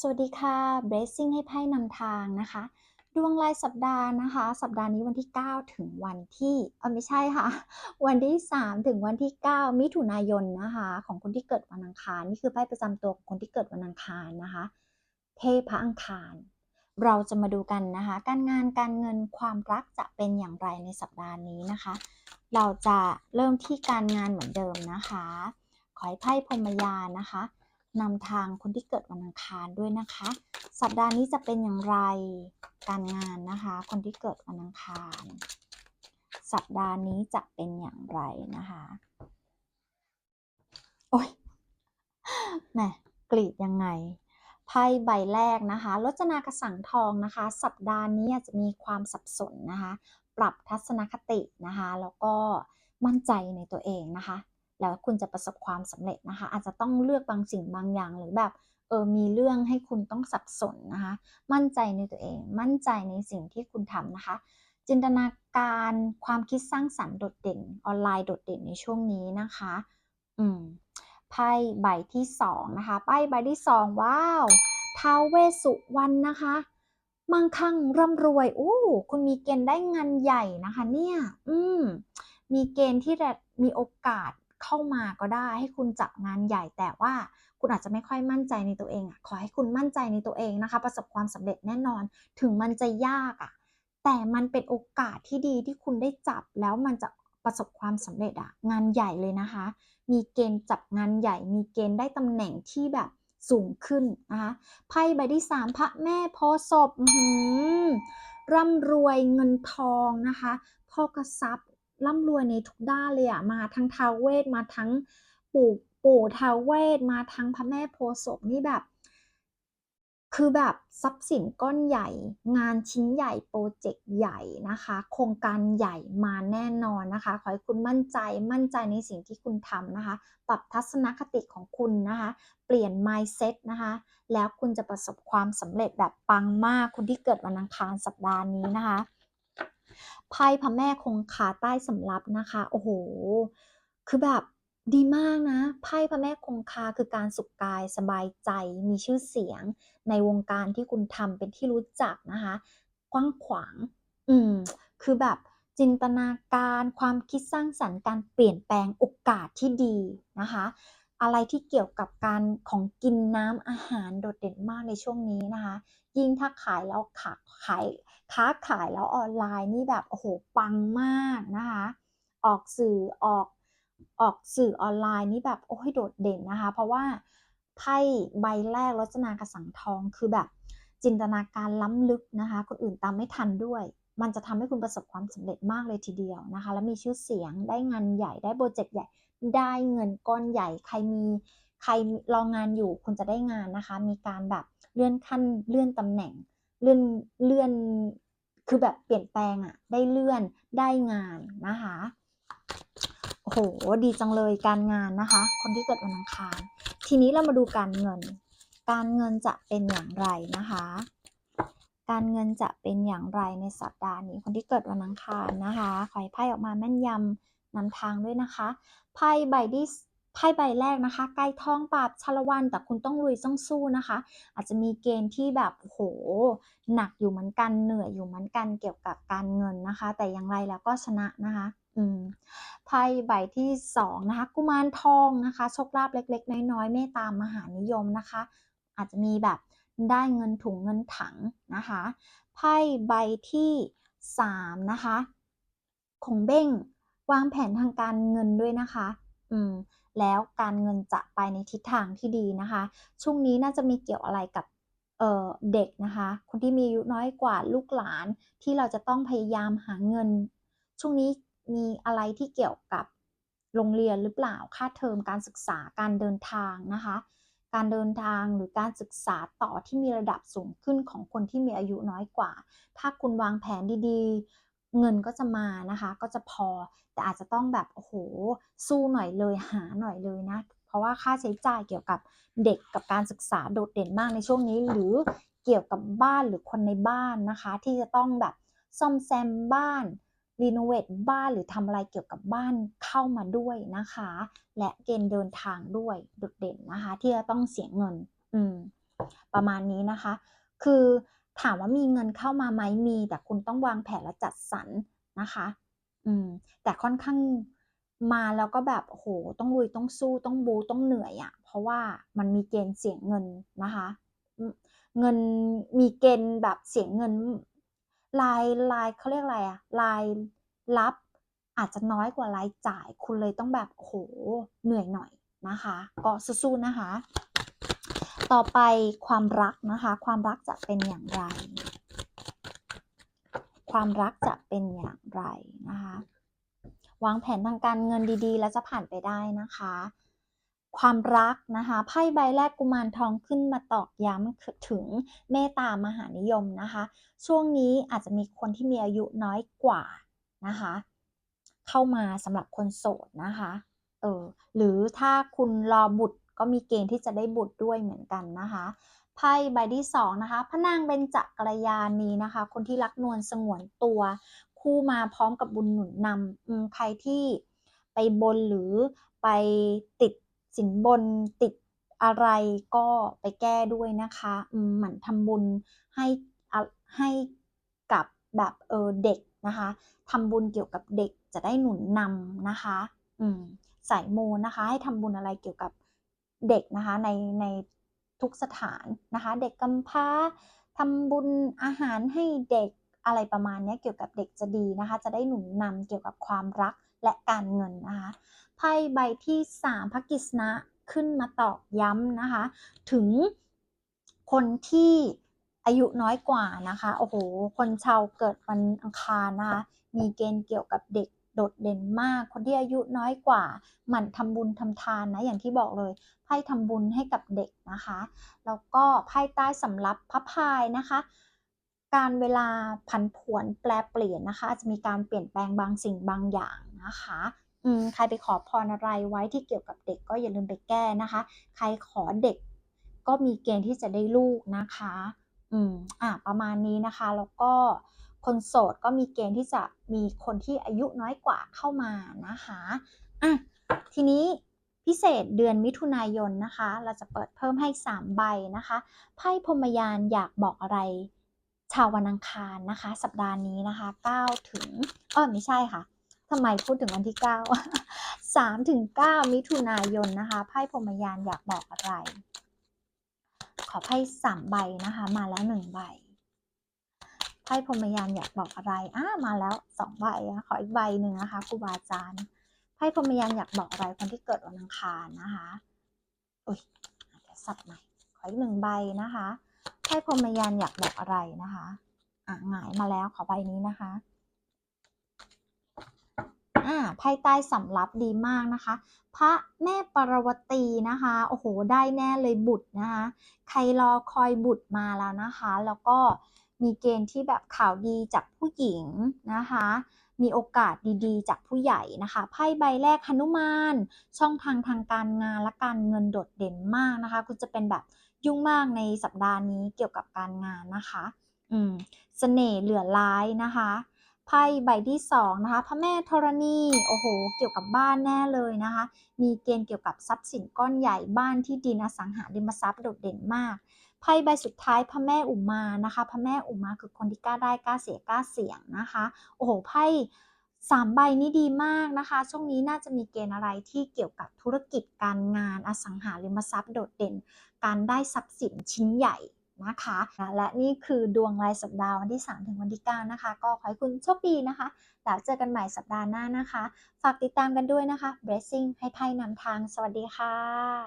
สวัสดีค่ะ Blessing ให้ไพ่นำทางนะคะ ดวงรายสัปดาห์นะคะ สัปดาห์นี้วันที่ 9 ถึงวันที่เออไม่ใช่ค่ะ วันที่ 3 ถึงวันที่ 9 มิถุนายนนะคะ ของคนที่เกิดวันอังคาร นี่คือไพ่ประจำตัวของคนที่เกิดวันอังคารนะคะ เทพอังคาร เราจะมาดูกันนะคะ การงานการเงินความรักจะเป็นอย่างไรในสัปดาห์นี้นะคะ เราจะเริ่มที่การงานเหมือนเดิมนะคะ ขอให้ไพ่พรมยานนะคะ นำทางคนที่เกิดวันอังคารด้วยนะคะ สัปดาห์นี้จะเป็นอย่างไรการงานนะคะ คนที่เกิดวันอังคาร สัปดาห์นี้จะเป็นอย่างไรนะคะโอ้ยแหมกรีดยังไงไพ่ใบแรกนะคะรจนากระสังทองนะคะ สัปดาห์นี้อาจจะมีความสับสนนะคะ ปรับทัศนคตินะคะ แล้วก็มั่นใจในตัวเองนะคะ แล้วคุณจะประสบความสำเร็จนะคะ อาจจะต้องเลือกบางสิ่งบางอย่างหรือแบบเออมีเรื่องให้คุณต้องสับสนนะคะ มั่นใจในตัวเอง มั่นใจในสิ่งที่คุณทำนะคะ จินตนาการความคิดสร้างสรรค์โดดเด่น ออนไลน์โดดเด่นในช่วงนี้นะคะ อืมไพ่ใบที่สองนะคะไพ่ใบที่สองว้าวท้าวเวสุวรรณนะคะมั่งคั่งร่ำรวยอู้คุณมีเกณฑ์ได้งานใหญ่นะคะ เนี่ย อืมมีเกณฑ์ที่จะมีโอกาส เข้ามาก็ได้ให้คุณจับงานใหญ่ แต่ว่าคุณอาจจะไม่ค่อยมั่นใจในตัวเองอะขอให้คุณมั่นใจในตัวเองนะคะ ประสบความสำเร็จแน่นอน ถึงมันจะยากอะแต่มันเป็นโอกาสที่ดีที่คุณได้จับแล้วมันจะประสบความสำเร็จอะงานใหญ่เลยนะคะ มีเกณฑ์จับงานใหญ่ มีเกณฑ์ได้ตำแหน่งที่แบบสูงขึ้นนะคะไพ่ใบที่สามพระแม่โพธิ์ศพหือร่ำรวยเงินทองนะคะพ่อกระซับ ร่ำรวยในทุกด้านเลยอะมาทั้งทาวเวทมาทั้งปู่ปู่ทาวเวทมาทั้งพระแม่โพศพนี่แบบ คือแบบทรัพย์สินก้อนใหญ่ งานชิ้นใหญ่โปรเจกต์ใหญ่นะคะ โครงการใหญ่มาแน่นอนนะคะ ขอให้คุณมั่นใจมั่นใจในสิ่งที่คุณทำนะคะ ปรับทัศนคติของคุณนะคะ เปลี่ยน mindset นะคะ แล้วคุณจะประสบความสำเร็จแบบปังมากคุณที่เกิดวันอังคารสัปดาห์นี้นะคะ ไพ่พระแม่คงคาใต้สำรับนะคะ โอ้โห คือแบบดีมากนะ ไพ่พระแม่คงคาคือการสุขกายสบายใจมีชื่อเสียง ในวงการที่คุณทำเป็นที่รู้จักนะคะ กว้างขวาง อืม คือแบบจินตนาการความคิดสร้างสรรค์การเปลี่ยนแปลงโอกาสที่ดีนะคะ อะไรที่เกี่ยวกับการของกินน้ำอาหารโดดเด่นมากในช่วงนี้นะคะ ยิ่งถ้าขายแล้วขาขายค้าขายแล้วออนไลน์นี่แบบโอ้โหปังมากนะคะ ออกสื่อออกออกสื่อออนไลน์นี่แบบโอ้ยโดดเด่นนะคะ เพราะว่าไพ่ใบแรกรจนากระสังทองคือแบบจินตนาการล้ำลึกนะคะ คนอื่นตามไม่ทันด้วย มันจะทำให้คุณประสบความสำเร็จมากเลยทีเดียวนะคะ และมีชื่อเสียงได้งานใหญ่ได้โปรเจกต์ใหญ่ ได้เงินก้อนใหญ่ ใครมีใครรองงานอยู่คุณจะได้งานนะคะ มีการแบบเลื่อนขั้นเลื่อนตำแหน่ง เลื่อนเลื่อนคือแบบเปลี่ยนแปลงอะได้เลื่อนได้งานนะคะโอ้โหดีจังเลยการงานนะคะ คนที่เกิดวันอังคาร ทีนี้เรามาดูการเงิน การเงินจะเป็นอย่างไรนะคะ การเงินจะเป็นอย่างไรในสัปดาห์นี้ คนที่เกิดวันอังคารนะคะขอให้ไพ่ออกมาแม่นยำ นำทางด้วยนะคะไพ่ใบที่ไพ่ใบแรกนะคะไก่ทองปราบชาละวัน แต่คุณต้องลุยต้องสู้นะคะ อาจจะมีเกณฑ์ที่แบบโหหนักอยู่เหมือนกันเหนื่อยอยู่เหมือนกันเกี่ยวกับการเงินนะคะ แต่อย่างไรแล้วก็ชนะนะคะอืมไพ่ใบที่สองนะคะกุมารทองนะคะโชคลาภเล็ก ๆ น้อยๆเมตตามหานิยมนะคะ อาจจะมีแบบได้เงินถุงเงินถังนะคะไพ่ใบที่สามนะคะคงเบ้ง วางแผนทางการเงินด้วยนะคะ อืม แล้วการเงินจะไปในทิศทางที่ดีนะคะ ช่วงนี้น่าจะมีเกี่ยวอะไรกับเเด็กนะคะ คนที่มีอายุน้อยกว่าลูกหลานที่เราจะต้องพยายามหาเงิน ช่วงนี้มีอะไรที่เกี่ยวกับโรงเรียนหรือเปล่า ค่าเทอมการศึกษา การเดินทางนะคะ การเดินทางหรือการศึกษาต่อที่มีระดับสูงขึ้นของคนที่มีอายุน้อยกว่า ถ้าคุณวางแผนดีๆ เงินก็จะมานะคะ ก็จะพอแต่อาจจะต้องแบบโอ้โหสู้หน่อยเลยหาหน่อยเลยนะ เพราะว่าค่าใช้จ่ายเกี่ยวกับเด็กกับการศึกษาโดดเด่นมากในช่วงนี้ หรือเกี่ยวกับบ้านหรือคนในบ้านนะคะ ที่จะต้องแบบซ่อมแซมบ้านรีโนเวทบ้านหรือทำอะไรเกี่ยวกับบ้านเข้ามาด้วยนะคะ และเกณฑ์เดินทางด้วยโดดเด่นนะคะ ที่จะต้องเสียเงิน อืม ประมาณนี้นะคะ คือ ถามว่ามีเงินเข้ามาไหมมี แต่คุณต้องวางแผนและจัดสรรนะคะ อืม แต่ค่อนข้างมาแล้วก็แบบโหต้องลุยต้องสู้ต้องบูต้องเหนื่อยอะ่ะ เพราะว่ามันมีเกณฑ์เสียงเงินนะคะ เงินมีเกณฑ์แบบเสียงเงินรายรายเขาเรียกอะไรอะรายรับอาจจะน้อยกว่ารายจ่าย คุณเลยต้องแบบโอ้โหเหนื่อยหน่อยนะคะ ก็สู้ๆนะคะ ต่อไปความรักนะคะ ความรักจะเป็นอย่างไร ความรักจะเป็นอย่างไรนะคะ วางแผนทางการเงินดีๆ แล้วจะผ่านไปได้นะคะ ความรักนะคะไพ่ใบแรกกุมารทองขึ้นมาตอกย้ำถึงเมตตามหานิยมนะคะ ช่วงนี้อาจจะมีคนที่มีอายุน้อยกว่านะคะ เข้ามาสำหรับคนโสดนะคะเออหรือถ้าคุณรอบุตร ก็มีเกณฑ์ที่จะได้บุตรด้วยเหมือนกันนะคะไพ่ใบที่สองนะคะพระนางเบญจกัลยาณีนะคะ คนที่รักนวลสงวนตัว คู่มาพร้อมกับบุญหนุนนำใครที่ไปบนหรือไปติดสินบนติดอะไรก็ไปแก้ด้วยนะคะหมั่นทำบุญให้ให้กับแบบเออเด็กนะคะทำบุญเกี่ยวกับเด็กจะได้หนุนนำนะคะ อืมสายมูนะคะ ให้ทำบุญอะไรเกี่ยวกับ เด็กนะคะในในทุกสถานนะคะ เด็กกำพร้าทำบุญอาหารให้เด็กอะไรประมาณนี้เกี่ยวกับเด็กจะดีนะคะ จะได้หนุนนำเกี่ยวกับความรักและการเงินนะคะไพ่ใบที่ 3พระกิษณะขึ้นมาตอกย้ำนะคะ ถึงคนที่อายุน้อยกว่านะคะ โอ้โห คนชาวเกิดวันอังคารนะคะ มีเกณฑ์เกี่ยวกับเด็ก โดดเด่นมาก คนที่อายุน้อยกว่า หมั่นทำบุญทำทานนะ อย่างที่บอกเลย ไพ่ทำบุญให้กับเด็กนะคะ แล้วก็ไพ่ใต้สำรับพระพายนะคะ การเวลาผันผวนแปลเปลี่ยนนะคะ อาจจะมีการเปลี่ยนแปลงบางสิ่งบางอย่างนะคะใครไปขอพรอะไรไว้ที่เกี่ยวกับเด็กก็อย่าลืมไปแก้นะคะ ใครขอเด็กก็มีเกณฑ์ที่จะได้ลูกนะคะ อืม อะประมาณนี้นะคะ แล้วก็ คนโสดก็มีเกณฑ์ที่จะมีคนที่อายุน้อยกว่าเข้ามานะคะอะทีนี้พิเศษเดือนมิถุนายนนะคะ เราจะเปิดเพิ่มให้ 3 ใบนะคะไพ่พรมยานอยากบอกอะไร ชาววันอังคารนะคะ สัปดาห์นี้นะคะ9ถึงอ๋อไม่ใช่ค่ะทำไมพูดถึงวันที่ 9 3ถึง9มิถุนายนนะคะไพ่พรมยานอยากบอกอะไร ขอไพ่สามใบนะคะ มาแล้วหนึ่งใบ ไพ่พรมยานอยากบอกอะไรอ้ามาแล้วสองใบขออีกใบหนึ่งนะคะครูบาอาจารย์ไพ่พรมยานอยากบอกอะไรคนที่เกิดวันอังคารนะคะอุ้ยเดี๋ยวสับใหม่ขออีกหนึ่งใบนะคะไพ่พรมยานอยากบอกอะไรนะคะอะหงายมาแล้วขอใบนี้นะคะอ่าไพ่ใต้สำรับดีมากนะคะ พระแม่ปรวตีนะคะโอ้โหได้แน่เลยบุตรนะคะ ใครรอคอยบุตรมาแล้วนะคะ แล้วก็ มีเกณฑ์ที่แบบข่าวดีจากผู้หญิงนะคะ มีโอกาสดีๆ จากผู้ใหญ่นะคะ ไพ่ใบแรกหนุมาน ช่องทางทางการงานและการเงินโดดเด่นมากนะคะ คุณจะเป็นแบบยุ่งมากในสัปดาห์นี้เกี่ยวกับการงานนะคะ อืมเสน่ห์เหลือร้ายนะคะ ไพ่ใบที่สองนะคะ พระแม่ธรณี โอ้โห เกี่ยวกับบ้านแน่เลยนะคะ มีเกณฑ์เกี่ยวกับทรัพย์สินก้อนใหญ่ บ้านที่ดินอสังหาริมทรัพย์โดดเด่นมาก ไพ่ใบสุดท้ายพระแม่อุมานะคะ พระแม่อุมาคือคนที่กล้าได้กล้าเสียกล้าเสี่ยงนะคะ โอ้โหไพ่สามใบนี้ดีมากนะคะ ช่วงนี้น่าจะมีเกณฑ์อะไรที่เกี่ยวกับธุรกิจการงานอสังหาริมทรัพย์โดดเด่น การได้ทรัพย์สินชิ้นใหญ่นะคะ และนี่คือดวงรายสัปดาห์วันที่ 3 ถึงวันที่ 9 นะคะ ก็ขอให้คุณโชคดีนะคะแล้วเจอกันใหม่สัปดาห์หน้านะคะ ฝากติดตามกันด้วยนะคะ Blessing ให้ไพ่นำทาง สวัสดีค่ะ